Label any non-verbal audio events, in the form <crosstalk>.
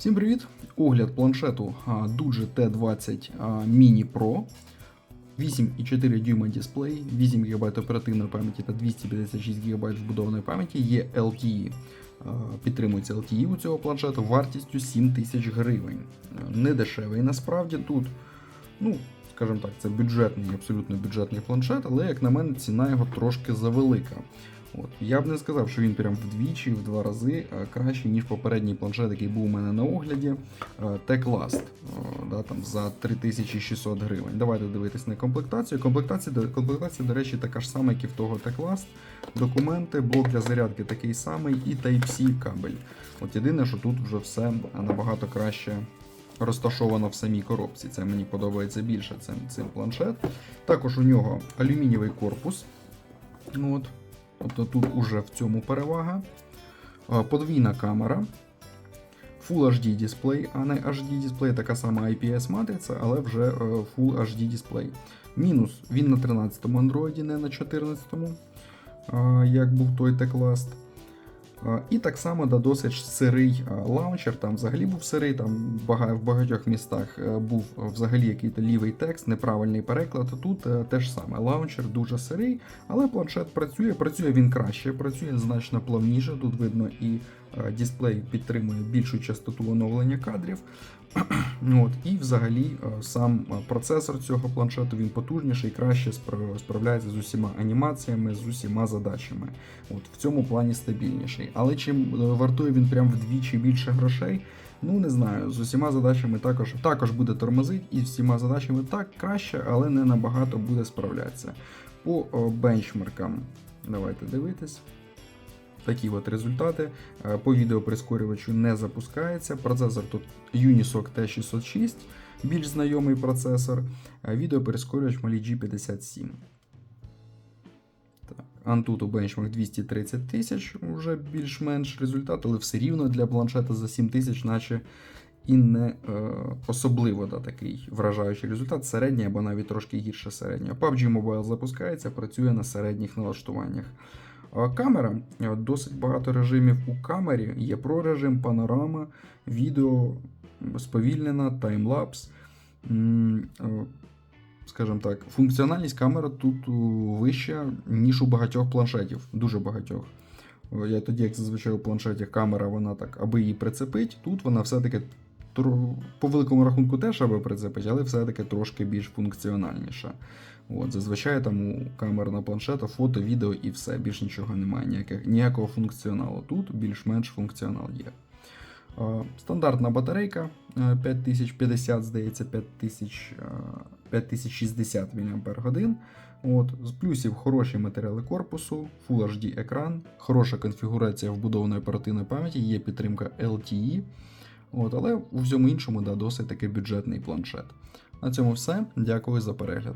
Всім привіт! Огляд планшету Doge T20 Mini Pro. 8,4 дюйма дисплей, 8 ГБ оперативної пам'яті та 256 ГБ вбудованої пам'яті є LTE. Підтримується LTE у цього планшету вартістю 7 тисяч гривень. Не дешевий насправді тут. Ну, скажімо так, це бюджетний, абсолютно бюджетний планшет, але, як на мене, ціна його трошки завелика. От. Я б не сказав, що він прям вдвічі, в два рази е, кращий, ніж попередній планшет, який був у мене на огляді. TechLast е, да, там, за 3600 гривень. Давайте дивитись на комплектацію. Комплектація, комплектація, до речі, така ж сама, як і в того TechLast. Документи, блок для зарядки такий самий і Type-C кабель. От єдине, що тут вже все набагато краще розташовано в самій коробці. Це мені подобається більше цим, цим планшет. Також у нього алюмінієвий корпус. От. Тобто тут уже в цьому перевага. Е, Подвійна камера. Full HD дисплей, а не HD дисплей, така сама IPS матриця, але вже е, Full HD дисплей. Мінус він на 13-му Android, не на 14-му, е, як був той TechLast. Е, І так само да, досить сирий е, лаунчер, там взагалі був сирий, там в багатьох містах е, був взагалі якийсь лівий текст, неправильний переклад. Тут е, те ж саме. Лаунчер дуже сирий, але планшет працює. Працює він краще, працює значно плавніше. Тут видно і дисплей підтримує більшу частоту оновлення кадрів. <clears throat> От, і взагалі сам процесор цього планшету він потужніший, краще справляється з усіма анімаціями, з усіма задачами. От, в цьому плані стабільніший. Але чим е, вартує він прям вдвічі більше грошей, ну не знаю. З усіма задачами також, також буде тормозить, і з всіма задачами так краще, але не набагато буде справлятися. По е, бенчмаркам давайте дивитись. Такі от результати. Е, По відеоприскорювачу не запускається. Процесор тут Unisoc T606, більш знайомий процесор. а Відеоперескорювач Mali G57. Antutu Benchmark 230 тисяч, вже більш-менш результат, але все рівно для планшета за 7 тисяч, наче і не е, особливо да, такий вражаючий результат. Середній або навіть трошки гірше середнього. PUBG Mobile запускається, працює на середніх налаштуваннях. Камера е, досить багато режимів у камері. Є про режим, панорама, відео, сповільнена, таймлапс. Скажімо так, функціональність камери тут вища, ніж у багатьох планшетів, дуже багатьох. Е, Я тоді, як зазвичай у планшеті камера, вона так, аби її прицепить, тут вона все-таки по великому рахунку теж аби прицепить, але все-таки трошки більш функціональніша. От, зазвичай там у камер на планшету фото, відео і все, більш нічого немає, ніяких, ніякого функціоналу. Тут більш-менш функціонал є. Е, Стандартна батарейка е, 5050, здається, 5000, е, 5060 мАч. От, з плюсів хороші матеріали корпусу, Full HD екран, хороша конфігурація вбудованої оперативної пам'яті, є підтримка LTE. От, але у всьому іншому да, досить таки бюджетний планшет. На цьому все. Дякую за перегляд.